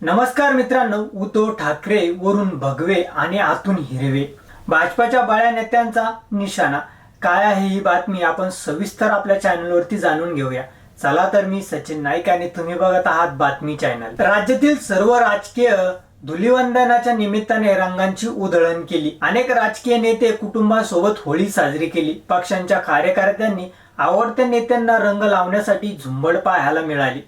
नमस्कार मित्रांनो उद्धव ठाकरे वरून भगवे आणि आतून हिरवे. भाजपाच्या बाळ्या नेत्यांचा निशाणा. काय आहे ही बातमी आपण सविस्तर आपल्या चॅनलवरती जाणून घेऊया. चला तर मी सचिन नाईक आणि तुम्ही बघत आहात बातमी चॅनल. राज्यातील सर्व राजकीय धुलिवंदनाच्या निमित्ताने रंगांची उधळण केली. अनेक राजकीय नेते कुटुंबासोबत होळी साजरी केली. पक्षांच्या कार्यकर्त्यांनी आवडत्या नेत्यांना रंग लावण्यासाठी झुंबड पाहायला मिळाली.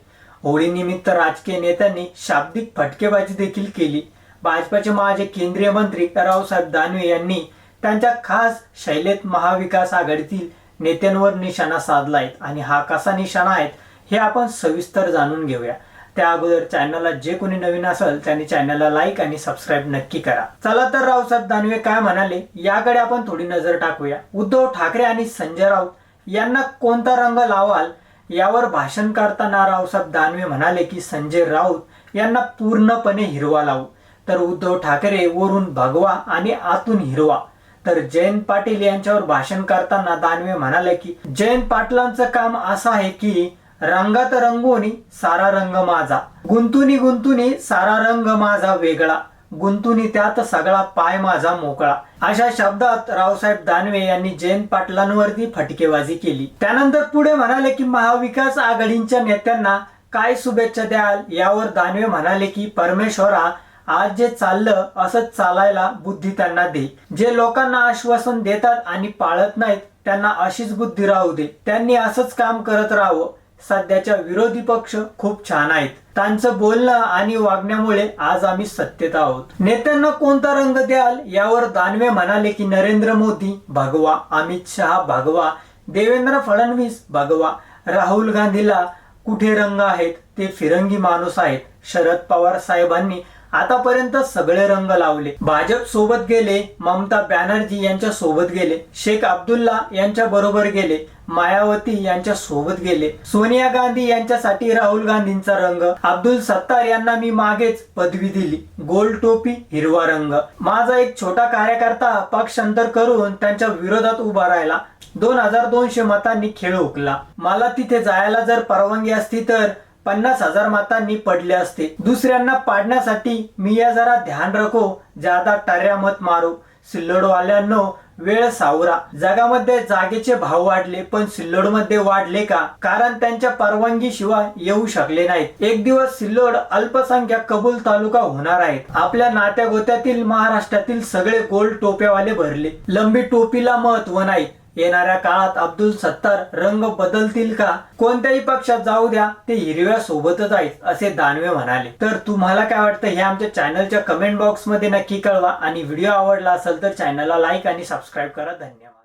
होळीनिमित्त राजकीय नेत्यांनी शाब्दिक फटकेबाजी देखील केली. भाजपाचे माजी केंद्रीय मंत्री रावसाहेब दानवे यांनी त्यांच्या खास शैलेत महाविकास आघाडीतील नेत्यांवर निशाणा साधलाय आणि हा कसा निशाणा आहे हे आपण सविस्तर जाणून घेऊया. त्या अगोदर चॅनलला जे कोणी नवीन असेल त्यांनी चॅनलला लाईक आणि सबस्क्राईब नक्की करा. चला तर रावसाहेब दानवे काय म्हणाले याकडे आपण थोडी नजर टाकूया. उद्धव ठाकरे आणि संजय राऊत यांना कोणता रंग लावाल यावर भाषण करताना रावसाहेब दानवे म्हणाले की संजय राऊत यांना पूर्णपणे हिरवा लावू. तर उद्धव ठाकरे वरून भगवा आणि आतून हिरवा. तर जयंत पाटील यांच्यावर भाषण करताना दानवे म्हणाले की जयंत पाटलांचं काम असं आहे की रंगात रंगोनी सारा रंग माझा. गुंतुनी गुंतुनी सारा रंग माझा वेगळा. गुंतुनी त्यात सगळा पाय माझा मोकळा. अशा शब्दात रावसाहेब दानवे यांनी जयंत पाटलांवरती फटकेबाजी केली. त्यानंतर पुढे म्हणाले की महाविकास आघाडीच्या नेत्यांना काय शुभेच्छा द्याल? यावर दानवे म्हणाले की परमेश्वरा आज जे चाललं असंच चालायला बुद्धी त्यांना दे. जे लोकांना आश्वासन देतात आणि पाळत नाहीत त्यांना अशीच बुद्धी राहू दे. त्यांनी असंच काम करत राहावं. सध्याच्या विरोधी पक्ष खूप छान आहेत. त्यांचं बोलणं आणि वागण्यामुळे आज आम्ही सत्तेत आहोत. नेत्यांना कोणता रंग द्याल यावर दानवे म्हणाले की नरेंद्र मोदी भगवा. अमित शहा भगवा. देवेंद्र फडणवीस भगवा. राहुल गांधीला कुठे रंग आहेत? ते फिरंगी माणूस आहेत. शरद पवार साहेबांनी आतापर्यंत सगळे रंग लावले. भाजप सोबत गेले ममता बॅनर्जी यांच्या सोबत गेले शेख अब्दुल्ला यांच्या बरोबर गेले मायावती यांच्या सोबत गेले सोनिया गांधी यांच्यासाठी राहुल गांधींचा रंग अब्दुल सत्तार यांना मी मागेच पदवी दिली गोल टोपी हिरवा रंग. माझा एक छोटा कार्यकर्ता पक्षांतर करून त्यांच्या विरोधात उभा राहिला. दोन हजार दोनशे मतांनी खेळ हुकला. मला तिथे जायला जर परवानगी असती तर पन्नास हजार मातांनी पडले असते. दुसऱ्यांना पाडण्यासाठी मी या जरा ध्यान रखो जादा टर्या मत मारो. सिल्लोडवाल्यांनो वेळ सावरा. जगामध्ये जागेचे भाव वाढले पण सिल्लोडमध्ये वाढले का? कारण त्यांच्या परवानगी शिवाय येऊ शकले नाहीत. एक दिवस सिल्लोड अल्पसंख्याक कबूल तालुका होणार आहे. आपल्या नात्या गोत्यातील महाराष्ट्रातील सगळे गोल टोप्यावाले भरले. लंबी टोपीला महत्त्व नाही. येणाऱ्या काळात अब्दुल सत्तार रंग बदलतील का? कोणत्याही पक्षात जाऊ द्या ते हिरव्या सोबतच आहेत असे दानवे म्हणाले. तर तुम्हाला काय वाटतं हे आमच्या चॅनलच्या कमेंट बॉक्समध्ये नक्की कळवा आणि व्हिडिओ आवडला असेल तर चॅनलला लाईक आणि सबस्क्राईब करा. धन्यवाद.